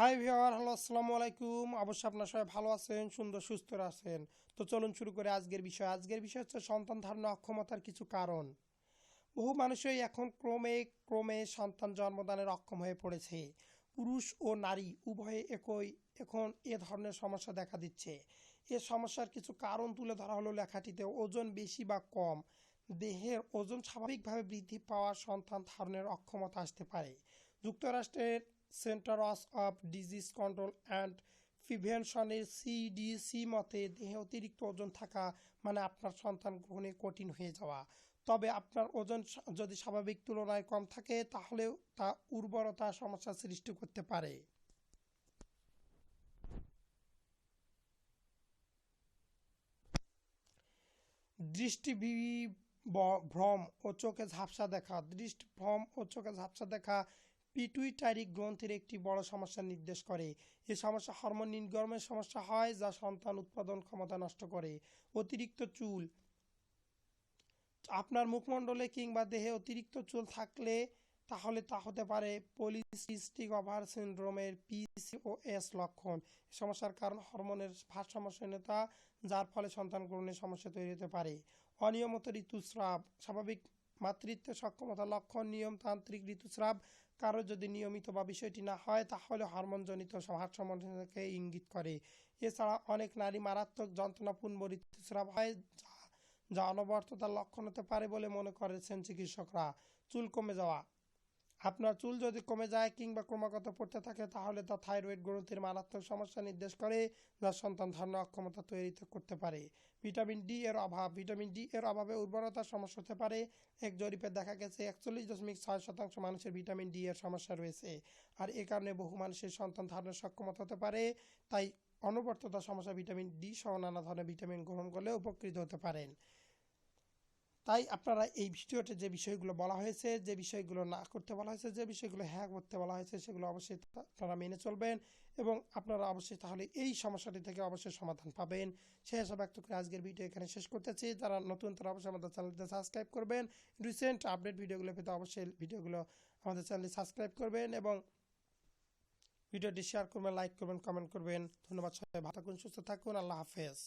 High ভিওয়ার hello আসসালামু আলাইকুম অবশ্যই আপনার সবাই ভালো আছেন, সুন্দর, সুস্থ আছেন। তো চলুন শুরু করে আজকের বিষয়। আজকের বিষয় হচ্ছে সন্তান ধারণা অক্ষমতার কিছু কারণ। বহু মানুষই এখন ক্রমে ক্রমে সন্তান জন্মদানের অক্ষম হয়ে পড়েছে। পুরুষ ও নারী উভয়ে একই, এখন এ ধরনের সমস্যা দেখা দিচ্ছে। এ সমস্যার কিছু কারণ তুলে ধরা হলো লেখাটিতে, ওজন বেশি বা কম। দেহের ওজন স্বাভাবিকভাবে বৃদ্ধি পাওয়া সন্তান ধারণের অক্ষমতা আসতে পারে। যুক্তরাষ্ট্রের Center of Disease Control and প্রিভেনশনের CDC মতে দেহে অতিরিক্ত ওজন থাকা মানে আপনার সন্তান গ্রহণে কঠিন হয়ে যাওয়া। তবে আপনার ওজন যদি স্বাভাবিক তুলনায় কম থাকে, তাহলেও তা উর্বরতা সমস্যা সৃষ্টি করতে পারে। দৃষ্টি ভ্রম ও চোখে ঝাপসা দেখা। দৃষ্টি ভ্রম ও চোখে ঝাপসা দেখা পিটুইটারি গ্রন্থির একটি বড় সমস্যা নির্দেশ করে। এই সমস্যা হরমোন নির্গমনের সমস্যা হয়, যা সন্তান উৎপাদন ক্ষমতা নষ্ট করে। অতিরিক্ত চুল। আপনার মুখমণ্ডলে কিংবা দেহে অতিরিক্ত চুল থাকলে তাহলে তা হতে পারে পলিসিস্টিক ওভার সিনড্রোমের পিসিওএস লক্ষণ। সমস্যার কারণ হরমোনের ভারসাম্যহীনতা যার ফলে সন্তান গ্রহণের সমস্যা তৈরি হতে পারে। অনিয়মিত ঋতুস্রাব, স্বাভাবিক মাতৃত্বের সক্ষমতা, লক্ষণ নিয়মতান্ত্রিক ঋতুস্রাব, কারও যদি নিয়মিত বা বিষয়টি না হয়, তাহলে হরমোনজনিত ভারসাম্যকে ইঙ্গিত করে। এছাড়া অনেক নারী মারাত্মক যন্ত্রণাপূর্ণ ঋতুস্রাব হয়, যা যা অনবর্ততার লক্ষণ হতে পারে বলে মনে করেছেন চিকিৎসকরা। চুল কমে যাওয়া আপনার চুল যদি কমে যায় কিংবা ক্রমাগত পড়তে থাকে, তাহলে তা থাইরয়েড গ্রন্থির মারাত্মক সমস্যা নির্দেশ করে যা সন্তান ধারণা অক্ষমতা তৈরি করতে পারে। ভিটামিন ডি এর অভাব। ভিটামিন ডি এর অভাবে উর্বরতার সমস্যা হতে পারে। এক জরিপে দেখা গেছে, একচল্লিশ দশমিক ছয় শতাংশ মানুষের ভিটামিন ডি এর সমস্যা রয়েছে। আর এ কারণে বহু মানুষের সন্তান ধারণের সক্ষমতা হতে পারে। তাই অনবর্ততা সমস্যা ভিটামিন ডি সহ নানা ধরনের ভিটামিন গ্রহণ করলে উপকৃত হতে পারেন। তাই আপনারা এই ভিডিওতে যে বিষয়গুলো বলা হয়েছে, যে বিষয়গুলো না করতে বলা হয়েছে, যে বিষয়গুলো হ্যাঁ করতে বলা হয়েছে, সেগুলো অবশ্যই আপনারা মেনে চলবেন এবং আপনারা অবশ্যই তাহলে এই সমস্যাটি থেকে অবশ্যই সমাধান পাবেন। সে আশা ব্যক্ত করে আজকের ভিডিও এখানে শেষ করতেছি। যারা নতুন, তারা অবশ্যই আমাদের চ্যানেলটি সাবস্ক্রাইব করবেন। রিসেন্ট আপডেট ভিডিওগুলো পেতে অবশ্যই ভিডিওগুলো আমাদের চ্যানেলটি সাবস্ক্রাইব করবেন এবং ভিডিওটি শেয়ার করবেন লাইক করবেন কমেন্ট করবেন। ধন্যবাদ সবাই, ভালো থাকুন, সুস্থ থাকুন। আল্লাহ হাফেজ।